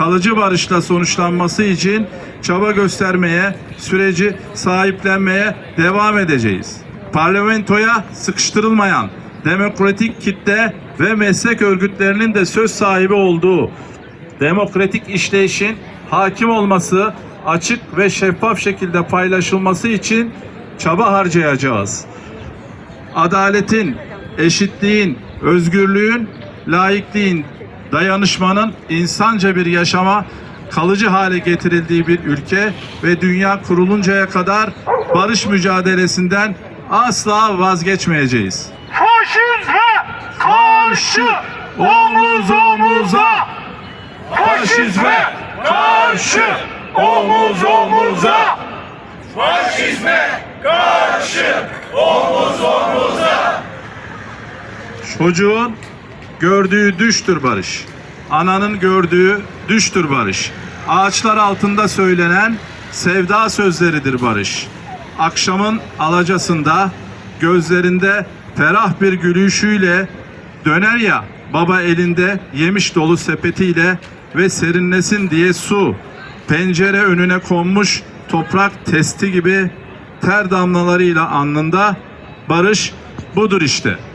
kalıcı barışla sonuçlanması için çaba göstermeye, süreci sahiplenmeye devam edeceğiz. Parlamentoya sıkıştırılmayan demokratik kitle ve meslek örgütlerinin de söz sahibi olduğu demokratik işleyişin hakim olması, açık ve şeffaf şekilde paylaşılması için çaba harcayacağız. Adaletin, eşitliğin, özgürlüğün, laikliğin, dayanışmanın insanca bir yaşama kalıcı hale getirildiği bir ülke ve dünya kuruluncaya kadar barış mücadelesinden asla vazgeçmeyeceğiz. Faşizme karşı omuz omuza. Faşizme karşı omuz omuza. Faşizme karşı omuz omuza. Çocuğun gördüğü düştür barış. Ananın gördüğü düştür barış. Ağaçlar altında söylenen sevda sözleridir barış. Akşamın alacasında gözlerinde ferah bir gülüşüyle döner ya baba elinde yemiş dolu sepetiyle ve serinlesin diye su pencere önüne konmuş toprak testi gibi ter damlalarıyla alnında barış budur işte.